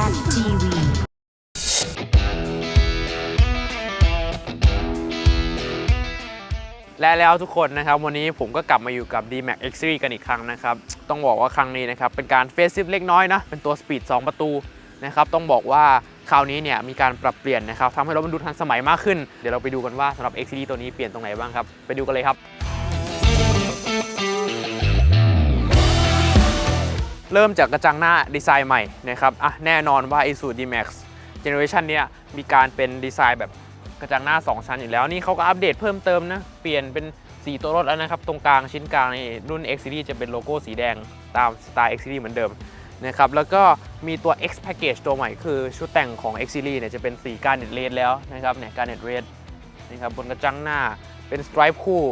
Zen TV และแล้วทุกคนนะครับ วันนี้ผมก็กลับมาอยู่กับ D-Max X Series กันอีกครั้งนะครับ ต้องบอกว่าครั้งนี้นะครับ เป็นการเฟซซิฟเล็กน้อยนะ เป็นตัว Speed 2ประตูนะครับ ต้องบอกว่าคราวนี้เนี่ยมีการปรับเปลี่ยนนะครับทำให้รถมันดูทันสมัยมากขึ้น เดี๋ยวเราไปดูกันว่าสำหรับ X Series ตัวนี้เปลี่ยนตรงไหนบ้างครับ ไปดูกันเลยครับ เริ่มจากกระจังหน้าดีไซน์ใหม่นะครับอะแน่นอนว่า Isuzu D-Max Generation เนี้ยมีการเป็นดีไซน์แบบกระจังหน้า 2 ชั้นอยู่แล้วนี่เขาก็อัปเดตเพิ่มเติมนะ เปลี่ยนเป็นสีตัวรถแล้วนะครับ ตรงกลางชิ้นกลางในรุ่น X Series จะเป็นโลโก้สีแดงตามสไตล์ X Series เหมือนเดิมนะครับแล้วก็มีตัว X Package ตัวใหม่คือชุดแต่งของ X Series เนี่ยจะเป็นสีการเน็ตเรดแล้วนะครับเนี่ยการเน็ตเรดนะครับบนกระจังหน้าเป็นสไตรป์คู่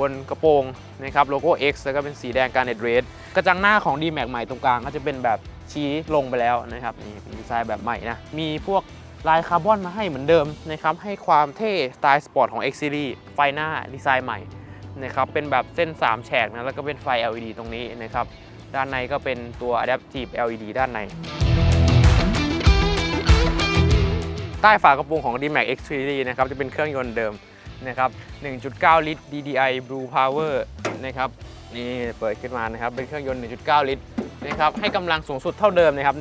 บนกระโปรงนะครับโลโก้ X แล้วก็เป็นสีแดงการเน็ตเรด กระจังหน้าของ D Max ใหม่ตรงกลางก็จะเป็นแบบชี้ลงไปแล้วนะครับนี่เป็นดีไซน์แบบใหม่นะมีพวกลายคาร์บอนมาให้เหมือนเดิมนะครับให้ความเท่สไตล์สปอร์ตของ X Series ไฟหน้าดีไซน์ใหม่นะครับเป็นแบบเส้น 3 แฉกนะแล้วก็เป็นไฟ LED ตรงนี้นะครับด้านในก็เป็นตัว Adaptive LED ด้านใน ใต้ฝากระโปรงของ D-Max X Series นะครับจะเป็นเครื่องยนต์เดิมนะครับ 1.9 ลิตร DDI Blue Power นะครับ นี่เปิดขึ้นมานะครับเป็นเครื่องยนต์ 1.9 ลิตรนะครับให้กำลังสูงสุดเท่าเดิมนะครับ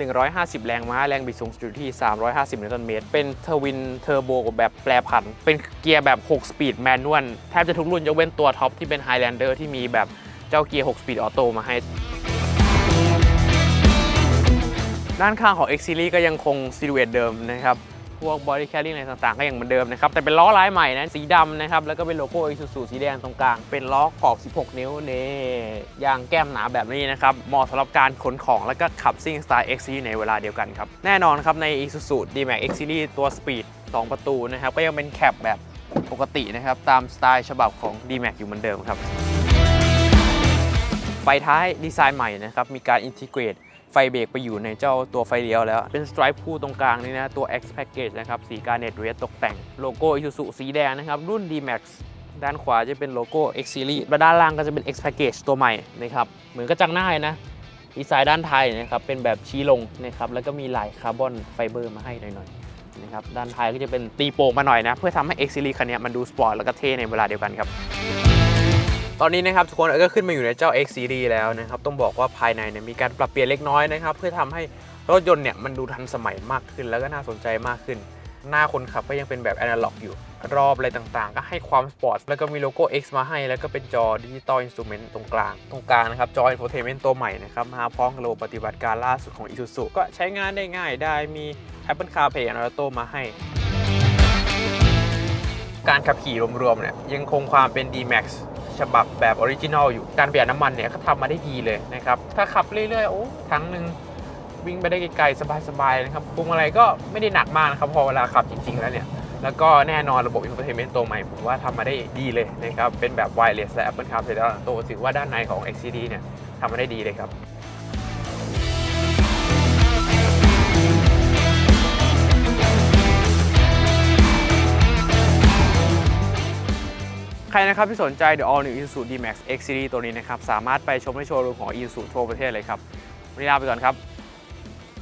150 แรงม้า แรงบิดสูงสุดอยู่ที่ 350 นิวตันเมตร เป็นเทอร์วินเทอร์โบแบบแปรผัน เป็นเกียร์แบบ 6 สปีดแมนนวลแทบจะทุกรุ่นยกเว้นตัวท็อปที่เป็น Highlander ที่มีแบบเจ้าเกียร์ 6 สปีดออโต้มาให้ ด้านข้างของ X Series ก็ยังคงซิลูเอตเดิมนะครับ พวก body carrying อะไรต่างๆ ก็ยังเหมือนเดิมนะครับ แต่เป็นล้อลายใหม่นะ สีดำนะครับ แล้วก็เป็นโลโก้ Isuzu สีแดงตรงกลาง เป็นล้อขอบ 16 นิ้วนี่ยางแก้มหนาแบบนี้นะครับ เหมาะสำหรับการขนของแล้วก็ขับซิ่งสไตล์ X Series ในเวลาเดียวกันครับ แน่นอนครับใน Isuzu D-Max X Series ตัว Speed 2 ประตูนะครับ ก็ยังเป็นแคปแบบปกตินะครับ ตามสไตล์ฉบับของ D-Max อยู่เหมือนเดิมครับไฟท้ายดีไซน์ใหม่นะครับ มีการอินทิเกรต ไฟเบรกไปอยู่ในเจ้าตัวไฟเลี้ยวแล้ว เป็นสไตรป์คู่ตรงกลางนี่นะ ตัว X Package นะครับ สีการเนตเรดตกแต่งโลโก้ Isuzu สีแดงนะครับ รุ่น D-Max ด้านขวาจะเป็นโลโก้ X Series และด้านล่างก็จะเป็น X Package ตัวใหม่นะครับ เหมือนกระจังหน้านะดีไซน์ด้านท้ายนะครับเป็นแบบชี้ลงนะครับแล้วก็มีลายคาร์บอนไฟเบอร์มาให้หน่อยๆนะครับด้านท้ายก็จะเป็นตีโป่งมาหน่อยนะ เพื่อทำให้ X Series คันนี้มันดูสปอร์ตแล้วก็เท่ในเวลาเดียวกันครับ ตอนนี้นะครับทุกคนก็ขึ้นมาอยู่ในเจ้า X Series แล้วนะครับต้องบอกว่าภายในเนี่ยมีการปรับเปลี่ยนเล็กน้อยนะครับเพื่อทำให้รถยนต์เนี่ยมันดูทันสมัยมากขึ้น แล้วก็น่าสนใจมากขึ้น หน้าคนขับก็ยังเป็นแบบแอนะล็อกอยู่ รอบอะไรต่างๆ ก็ให้ความสปอร์ตแล้วก็มีโลโก้ X มาให้ แล้วก็เป็นจอดิจิตอลอินสตูเมนต์ตรงกลาง ตรงกลางนะครับ จออินโฟเทนเมนต์ตัวใหม่นะครับมาพร้อมกับระบบปฏิบัติการล่าสุดของ Isuzu ก็ใช้งานได้ง่ายได้มี Apple CarPlay and Auto มาให้การขับขี่รวมๆเนี่ยยังคงความเป็น D-Max ฉบับแบบออริจินอลอยู่ การประหยัดน้ำมันเนี่ยเขาทำมาได้ดีเลยนะครับ ถ้าขับเรื่อยๆ โอ้ทั้งหนึ่งวิ่งไปได้ไกลๆ สบายๆ นะครับพวงมาลัยก็ไม่ได้หนักมากนะครับ พอเวลาขับจริง ๆ แล้วเนี่ย แล้วก็แน่นอนระบบอินโฟเทนเมนต์ตัวใหม่ ผมว่าทำมาได้ดีเลยนะครับ เป็นแบบไวเลสและ Apple CarPlay และ Auto ถือว่าด้านในของ XCD เนี่ยทำมาได้ดีเลยครับ ใครนะครับที่สนใจ The All New Isuzu D-Max X Series ตัวนี้นะครับ สามารถไปชมในโชว์รูมของ Isuzu ทั่วประเทศเลยครับวันนี้ลาไปก่อนครับ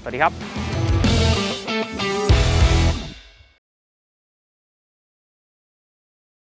สวัสดีครับ